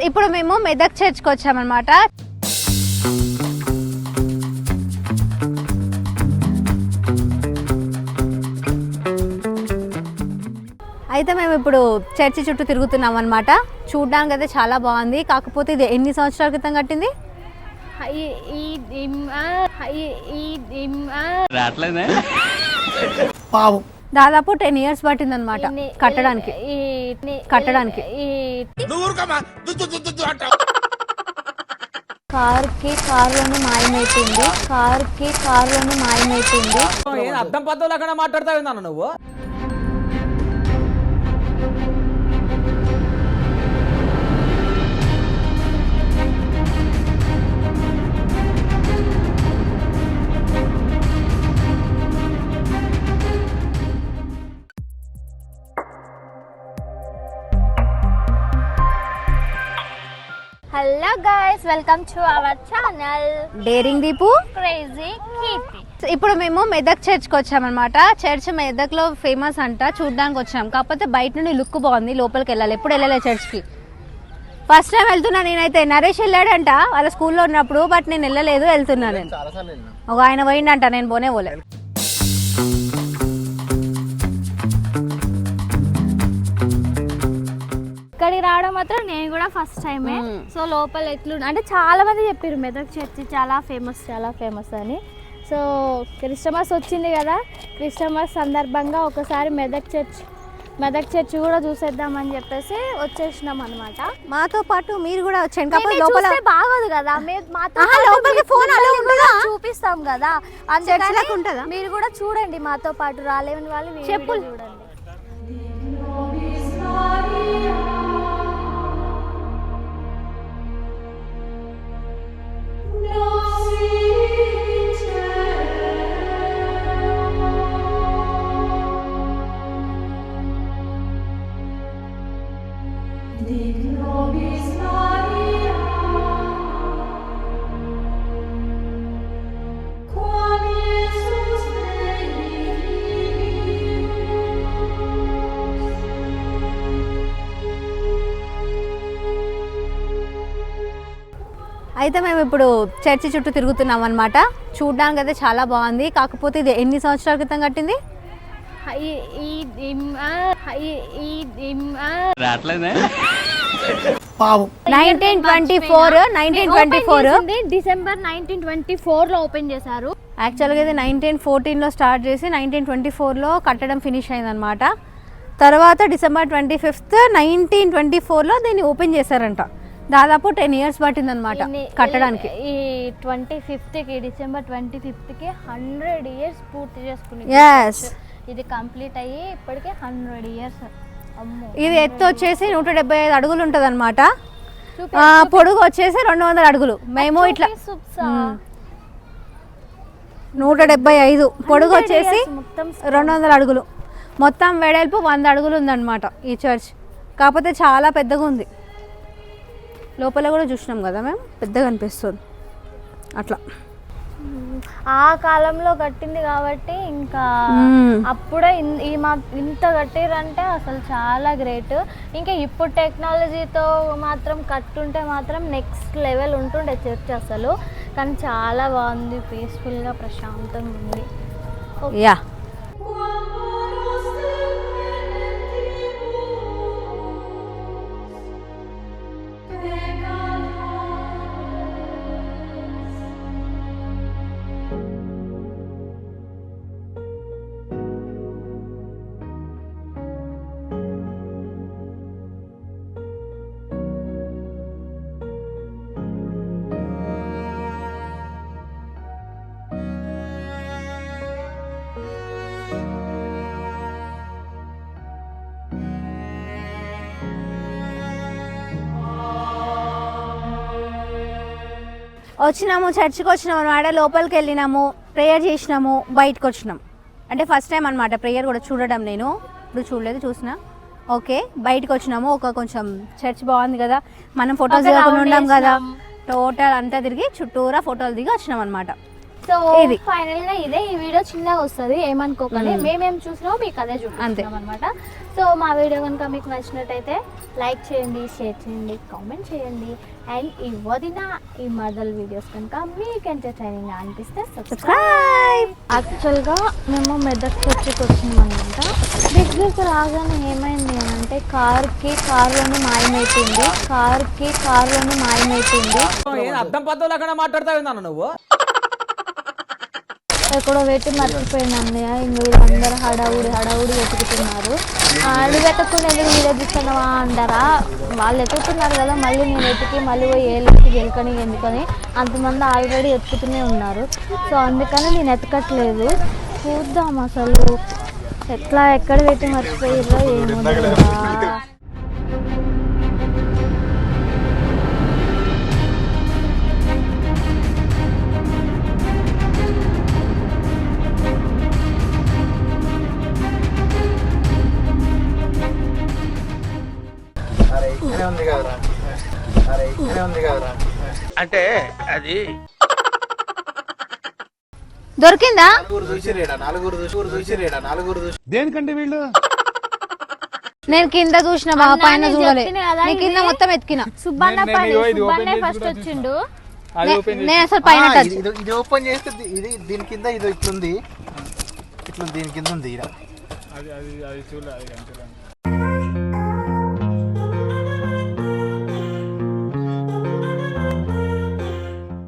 ఇప్పుడు మేము మెదక్ చర్చ్కి వచ్చామన్నమాట. అయితే మేము ఇప్పుడు చర్చి చుట్టూ తిరుగుతున్నాం అనమాట చూడడానికి అయితే చాలా బాగుంది. కాకపోతే ఇది ఎన్ని సంవత్సరాల క్రితం కట్టింది? పావు దాదాపు టెన్ ఇయర్స్ పట్టింది అనమాట కట్టడానికి. కట్టడానికి. కార్కి కారులోనే మాయమైపోయింది. కార్కి కారులోనే మాయమైపోయింది. ఏం అర్థం పద్ధతులు అక్కడ మాట్లాడతావు నువ్వు? Hello guys welcome to our channel daring Deepu crazy Keerthi ఇప్పుడు మేము మెదక్ చర్చ్కి వచ్చామన్నమాట. చర్చ్ మెదక్లో ఫేమస్ అంట చూడడానికి వచ్చాం. కాకపోతే బయట నుండి లుక్ బాగుంది లోపలికి వెళ్ళాలి. ఎప్పుడు వెళ్ళలే చర్చ్కి? ఫస్ట్ టైం వెళ్తున్నా నేనైతే. నరేష్ వెళ్ళాడంట వాళ్ళ స్కూల్లో ఉన్నప్పుడు బట్ నేను వెళ్ళలేదు వెళ్తున్నా నేను. ఒక ఆయన పోయిండంట నేను పోనే పోలే. రావడం మాత్రం నేను కూడా ఫస్ట్ టైమే సో లోపల ఎట్లు అంటే చాలా మంది చెప్పారు మెదక్ చర్చి చాలా ఫేమస్ చాలా ఫేమస్ అని. సో క్రిస్టమస్ వచ్చింది కదా క్రిస్టమస్ సందర్భంగా ఒకసారి మెదక్ చర్చ్ మెదక్ చర్చ్ కూడా చూసేద్దామని చెప్పేసి వచ్చేసినాం అనమాట మాతో పాటు మీరు కూడా వచ్చాను కాకపోతే లోపల బాగోదు కదా లోపలికి ఉంటుందా? చూపిస్తాం కదా. అందుకని? మీరు కూడా చూడండి మాతో పాటు రాలేని వాళ్ళు చెప్పులు. చూడండి. అయితే మేము ఇప్పుడు చర్చి చుట్టూ తిరుగుతున్నాం అనమాట చూడడానికి అయితే చాలా బాగుంది. కాకపోతే ఇది ఎన్ని సంవత్సరాల క్రితం కట్టింది? Nineteen twenty four nineteen twenty four December nineteen twenty ఫోర్లో ఓపెన్ చేశారు. యాక్చువల్గా ఇది నైన్టీన్ ఫోర్టీన్లో స్టార్ట్ చేసి నైన్టీన్ ట్వంటీ ఫోర్లో కట్టడం ఫినిష్ అయిందనమాట తర్వాత December twenty fifth nineteen twenty ఫోర్లో దీన్ని ఓపెన్ చేశారంట. దాదాపు టెన్ ఇయర్స్ పట్టిందనమాట కట్టడానికి. ఈ ట్వంటీ ఫిఫ్త్కి డిసెంబర్ ట్వంటీ ఫిఫ్త్కి హండ్రెడ్ ఇయర్స్ పూర్తి చేసుకుని. ఇది కంప్లీట్ అయ్యి ఇప్పటికే హండ్రెడ్ ఇయర్స్. ఇది ఎత్తు వచ్చేసి నూట డెబ్బై ఐదు అడుగులు ఉంటుంది అనమాట పొడుగు వచ్చేసి రెండు వందల అడుగులు. మేము ఇట్లా. నూట డెబ్బై ఐదు. పొడుగు 100 వచ్చేసి రెండు వందల అడుగులు. మొత్తం వెడల్పు వంద అడుగులు ఉందన్నమాట ఈ చర్చ్. కాకపోతే చాలా పెద్దగా ఉంది. లోపల కూడా చూసినాం కదా మేము పెద్దగా అనిపిస్తుంది. అట్లా. ఆ కాలంలో కట్టింది కాబట్టి ఇంకా. అప్పుడే ఇన్- ఈ మా ఇంత కట్టిరంటే అసలు చాలా గ్రేట్. ఇంకా ఇప్పుడు టెక్నాలజీతో మాత్రం కట్టుంటే మాత్రం నెక్స్ట్ లెవెల్ ఉంటుండే చర్చ్ అసలు. కానీ చాలా బాగుంది పీస్ఫుల్గా ప్రశాంతంగా ఉంది. యా. వచ్చినాము చర్చికి వచ్చినాము అనమాట లోపలికి వెళ్ళినాము ప్రేయర్ చేసినాము బయటకు వచ్చినాం. అంటే ఫస్ట్ టైం అనమాట ప్రేయర్ కూడా చూడడం నేను. ఇప్పుడు చూడలేదు చూసిన. ఓకే బయటకు వచ్చినాము. ఒక కొంచెం చర్చ్ బాగుంది కదా. మనం ఫొటోస్ దిగకుండా ఉన్నాం కదా. టోటల్ అంతా తిరిగి చుట్టూరా ఫోటోలు దిగి వచ్చినాం అనమాట సో ఇది. ఫైనల్గా ఇదే ఈ వీడియో చిన్నగా వస్తుంది. ఏమనుకోకండి. మేమేం. చూసినామో మీకు అదే అంతే. చూపిస్తున్నాం అనమాట సో మా వీడియో కనుక మీకు నచ్చినట్టయితే లైక్ చేయండి షేర్ చేయండి కామెంట్ చేయండి. అండ్ ఈ వదిన ఈ మదల్ వీడియోస్ కనుక మీకు ఎంటర్టైనింగ్ అనిపిస్తే సబ్స్క్రైబ్ యాక్చువల్గా మేము మెదక్ చర్చికి వచ్చినాం అనమాట దగ్గరికి రాగానే ఏమైంది అని అంటే కార్కి కార్లోనే మాయమైపోయింది. కార్కి కార్లోనే మాయమైపోయింది. ఏం అర్థం పద్ధతి లేకుండా మాట్లాడతావు నువ్వు? ఎక్కడో పెట్టి మర్చిపోయింది అన్నయ్య. ఇంక వీళ్ళందరూ హడావుడి హడావుడి వెతుకుతున్నారు. అది వెతకుండా ఎందుకు మీరు ఎదుగుతున్నావా అంటారా. వాళ్ళు ఎతుకుతున్నారు కదా మళ్ళీ నేను వెతికి మళ్ళీ పోయి ఏళ్ళకి గెలకని ఎందుకని అంతమంది ఆల్రెడీ ఎత్తుకుతూనే ఉన్నారు. సో అందుకని నేను ఎతకట్లేదు చూద్దాం అసలు. ఎట్లా ఎక్కడ పెట్టి మర్చిపోయిర్రో ఏమో ఇక్కడే ఉంది కదరా. అరే ఇక్కడే ఉంది కదరా. అంటే అది దొరికిందా? నలుగురు చూసిరేడా నలుగురు చూసి చూసిరేడా నలుగురు చూసి దేనికంటే వీళ్ళు? నేను కింద చూసిన బాగా పైన నేను చూడలే. కదా, నేను కింద ఇది- మొత్తం ఎత్తికిన. సుబ్బన్న పని సుబ్బన్నే ఫస్ట్ వచ్చిండు. నేను అసలు పైన ఆ, టచ్ ఇది ఇది- ఇది ఓపెన్ చేస్తే ఇది దీని కింద ఇది ఇట్లుంది. ఇట్లా దీని కింద ఉంది ఈడ.